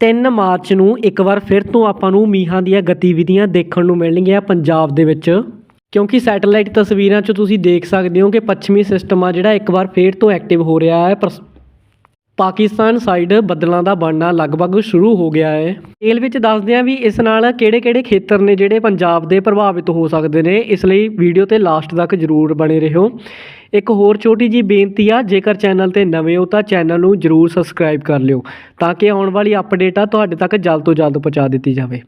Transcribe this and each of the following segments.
ਤਿੰਨ ਮਾਰਚ ਨੂੰ ਇੱਕ ਵਾਰ ਫਿਰ ਤੋਂ ਆਪਾਂ ਨੂੰ ਮੀਂਹਾਂ ਦੀਆਂ ਗਤੀਵਿਧੀਆਂ ਦੇਖਣ ਨੂੰ ਮਿਲਣਗੀਆਂ ਪੰਜਾਬ ਦੇ ਵਿੱਚ। ਕਿਉਂਕਿ ਸੈਟੇਲਾਈਟ ਤਸਵੀਰਾਂ 'ਚ ਤੁਸੀਂ ਦੇਖ ਸਕਦੇ ਹੋ ਕਿ ਪੱਛਮੀ ਸਿਸਟਮ ਆ ਜਿਹੜਾ ਇੱਕ ਵਾਰ ਫੇਰ ਤੋਂ ਐਕਟਿਵ ਹੋ ਰਿਹਾ ਹੈ। ਪਰ ਪਾਕਿਸਤਾਨ ਸਾਈਡ ਬੱਦਲਾਂ ਦਾ ਬਣਨਾ ਲਗਭਗ ਸ਼ੁਰੂ ਹੋ ਗਿਆ ਹੈ। ਤੇਲ ਵਿੱਚ ਦੱਸਦੇ ਹਾਂ ਵੀ ਇਸ ਨਾਲ ਕਿਹੜੇ-ਕਿਹੜੇ ਖੇਤਰ ਨੇ ਜਿਹੜੇ ਪੰਜਾਬ ਦੇ ਪ੍ਰਭਾਵਿਤ ਹੋ ਸਕਦੇ ਨੇ। ਇਸ ਲਈ ਵੀਡੀਓ ਤੇ ਲਾਸਟ ਤੱਕ ਜਰੂਰ ਬਣੇ ਰਹੋ। ਇੱਕ ਹੋਰ ਛੋਟੀ ਜੀ ਬੇਨਤੀ ਆ, ਜੇਕਰ ਚੈਨਲ ਤੇ ਨਵੇਂ ਹੋ ਤਾਂ ਚੈਨਲ ਨੂੰ ਜਰੂਰ ਸਬਸਕ੍ਰਾਈਬ ਕਰ ਲਿਓ, ਤਾਂ ਕਿ ਆਉਣ ਵਾਲੀ ਅਪਡੇਟ ਆ ਤੁਹਾਡੇ ਤੱਕ ਜਲਦ ਤੋਂ ਜਲਦ ਪਹੁੰਚਾ ਦਿੱਤੀ ਜਾਵੇ।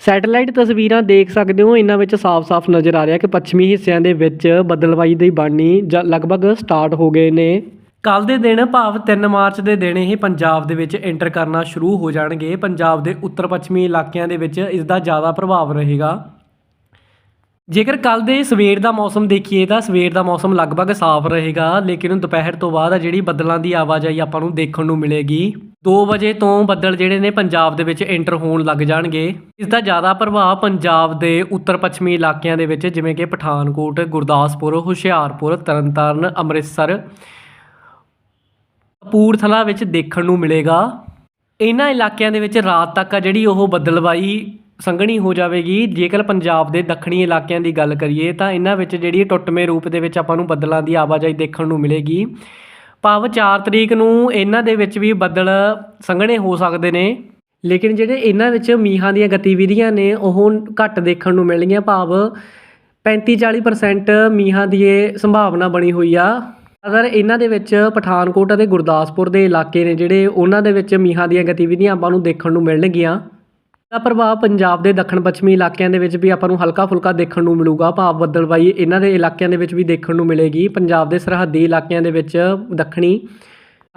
ਸੈਟੇਲਾਈਟ ਤਸਵੀਰਾਂ ਦੇਖ ਸਕਦੇ ਹੋ, ਇਹਨਾਂ ਵਿੱਚ ਸਾਫ਼-ਸਾਫ਼ ਨਜ਼ਰ ਆ ਰਿਹਾ ਕਿ ਪੱਛਮੀ ਹਿੱਸਿਆਂ ਦੇ ਵਿੱਚ ਬੱਦਲਵਾਈ ਦੀ ਬਾਣੀ ਜ- ਲਗਭਗ ਸਟਾਰਟ ਹੋ ਗਏ ਨੇ। ਕੱਲ ਦੇ ਦਿਨ ਭਾਵ 3 ਮਾਰਚ ਦੇ ਦਿਨ ਇਹ ਪੰਜਾਬ ਦੇ ਵਿੱਚ ਐਂਟਰ ਕਰਨਾ ਸ਼ੁਰੂ ਹੋ ਜਾਣਗੇ। ਪੰਜਾਬ ਦੇ ਉੱਤਰ ਪੱਛਮੀ ਇਲਾਕਿਆਂ ਦੇ ਵਿੱਚ ਇਸ ਦਾ ਜ਼ਿਆਦਾ ਪ੍ਰਭਾਵ ਰਹੇਗਾ। ਜੇਕਰ ਕੱਲ ਦੇ ਸਵੇਰ ਦਾ ਮੌਸਮ ਦੇਖੀਏ ਤਾਂ ਸਵੇਰ ਦਾ ਮੌਸਮ ਲਗਭਗ ਸਾਫ਼ ਰਹੇਗਾ, ਲੇਕਿਨ ਦੁਪਹਿਰ ਤੋਂ ਬਾਅਦ ਆ ਜਿਹੜੀ ਬੱਦਲਾਂ ਦੀ ਆਵਾਜਾਈ ਆਪਾਂ ਨੂੰ ਦੇਖਣ ਨੂੰ ਮਿਲੇਗੀ। 2 ਵਜੇ ਤੋਂ ਬੱਦਲ ਜਿਹੜੇ ਨੇ ਪੰਜਾਬ ਦੇ ਵਿੱਚ ਐਂਟਰ ਹੋਣ ਲੱਗ ਜਾਣਗੇ। ਇਸ ਦਾ ਜ਼ਿਆਦਾ ਪ੍ਰਭਾਵ ਪੰਜਾਬ ਦੇ ਉੱਤਰ ਪੱਛਮੀ ਇਲਾਕਿਆਂ ਦੇ ਵਿੱਚ, ਜਿਵੇਂ ਕਿ ਪਠਾਨਕੋਟ, ਗੁਰਦਾਸਪੁਰ, ਹੁਸ਼ਿਆਰਪੁਰ, ਤਰਨਤਾਰਨ, ਅੰਮ੍ਰਿਤਸਰ, ਕਪੂਰਥਲਾ ਵਿੱਚ ਦੇਖਣ ਨੂੰ ਮਿਲੇਗਾ। ਇਹਨਾਂ ਇਲਾਕਿਆਂ ਦੇ ਵਿੱਚ ਰਾਤ ਤੱਕ ਆ ਜਿਹੜੀ ਉਹ ਬੱਦਲਵਾਈ ਸੰਘਣੀ ਹੋ ਜਾਵੇਗੀ। ਜੇਕਰ ਪੰਜਾਬ ਦੇ ਦੱਖਣੀ ਇਲਾਕਿਆਂ ਦੀ ਗੱਲ ਕਰੀਏ ਤਾਂ ਇਹਨਾਂ ਵਿੱਚ ਜਿਹੜੀ ਟੁੱਟਵੇਂ ਰੂਪ ਦੇ ਵਿੱਚ ਆਪਾਂ ਨੂੰ ਬੱਦਲਾਂ ਦੀ ਆਵਾਜਾਈ ਦੇਖਣ ਨੂੰ ਮਿਲੇਗੀ। ਭਾਵ 4 ਤਰੀਕ ਨੂੰ ਇਹਨਾਂ ਦੇ ਵਿੱਚ ਵੀ ਬੱਦਲ ਸੰਘਣੇ ਹੋ ਸਕਦੇ ਨੇ। ਲੇਕਿਨ ਜਿਹੜੇ ਇਹਨਾਂ ਵਿੱਚ ਮੀਂਹਾਂ ਦੀਆਂ ਗਤੀਵਿਧੀਆਂ ਨੇ, ਉਹ ਘੱਟ ਦੇਖਣ ਨੂੰ ਮਿਲਣਗੀਆਂ। ਭਾਵ 35-40% ਮੀਂਹਾਂ ਦੀ ਇਹ ਸੰਭਾਵਨਾ ਬਣੀ ਹੋਈ ਆ। ਅਗਰ ਇਹਨਾਂ ਦੇ ਵਿੱਚ ਪਠਾਨਕੋਟ ਅਤੇ ਗੁਰਦਾਸਪੁਰ ਦੇ ਇਲਾਕੇ ਨੇ ਜਿਹੜੇ ਉਹਨਾਂ ਦੇ ਵਿੱਚ ਮੀਂਹਾਂ ਦੀਆਂ ਗਤੀਵਿਧੀਆਂ ਆਪਾਂ ਨੂੰ ਦੇਖਣ ਨੂੰ ਮਿਲਣਗੀਆਂ। ਦਾ ਪ੍ਰਭਾਵ ਪੰਜਾਬ ਦੇ ਦੱਖਣ ਪੱਛਮੀ ਇਲਾਕਿਆਂ ਦੇ ਵਿੱਚ ਵੀ ਆਪਾਂ ਨੂੰ ਹਲਕਾ ਫੁਲਕਾ ਦੇਖਣ ਨੂੰ ਮਿਲੂਗਾ। ਭਾਵ ਬੱਦਲਬਾਈ ਇਹਨਾਂ ਦੇ ਇਲਾਕਿਆਂ ਦੇ ਵਿੱਚ ਵੀ ਦੇਖਣ ਨੂੰ ਮਿਲੇਗੀ। ਪੰਜਾਬ ਦੇ ਸਰਹੱਦੀ ਇਲਾਕਿਆਂ ਦੇ ਵਿੱਚ ਦੱਖਣੀ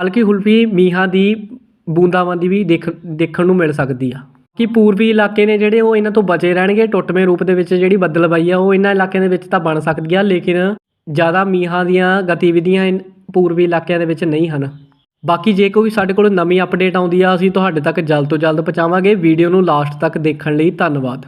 ਹਲਕੀ ਹੁਲਫੀ ਮੀਂਹਾਂ ਦੀ ਬੂੰਦਾਬਾਂਦੀ ਵੀ ਦੇਖ, ਦੇਖਣ ਨੂੰ ਮਿਲ ਸਕਦੀ ਆ। ਕਿ ਪੂਰਬੀ ਇਲਾਕੇ ਨੇ ਜਿਹੜੇ ਉਹ ਇਹਨਾਂ ਤੋਂ ਬਚੇ ਰਹਿਣਗੇ, ਟੁੱਟਵੇਂ ਰੂਪ ਦੇ ਵਿੱਚ ਜਿਹੜੀ ਬੱਦਲਬਾਈ ਆ, ਉਹ ਇਹਨਾਂ ਇਲਾਕਿਆਂ ਦੇ ਵਿੱਚ ਤਾਂ ਬਣ ਸਕਦੀ ਆ, ਲੇਕਿਨ ਜ਼ਿਆਦਾ ਮੀਂਹਾਂ ਦੀਆਂ ਗਤੀਵਿਧੀਆਂ ਇਨ- ਪੂਰਬੀ ਇਲਾਕਿਆਂ ਦੇ ਵਿੱਚ ਨਹੀਂ ਹਨ। ਬਾਕੀ ਜੇ ਕੋਈ ਸਾਡੇ ਕੋਲ ਨਵੀਂ ਅਪਡੇਟ ਆਉਂਦੀ ਆ, ਅਸੀਂ ਤੁਹਾਡੇ ਤੱਕ ਜਲਦ ਤੋਂ ਜਲਦ ਪਹੁੰਚਾਵਾਂਗੇ। ਵੀਡੀਓ ਨੂੰ ਲਾਸਟ ਤੱਕ ਦੇਖਣ ਲਈ ਧੰਨਵਾਦ।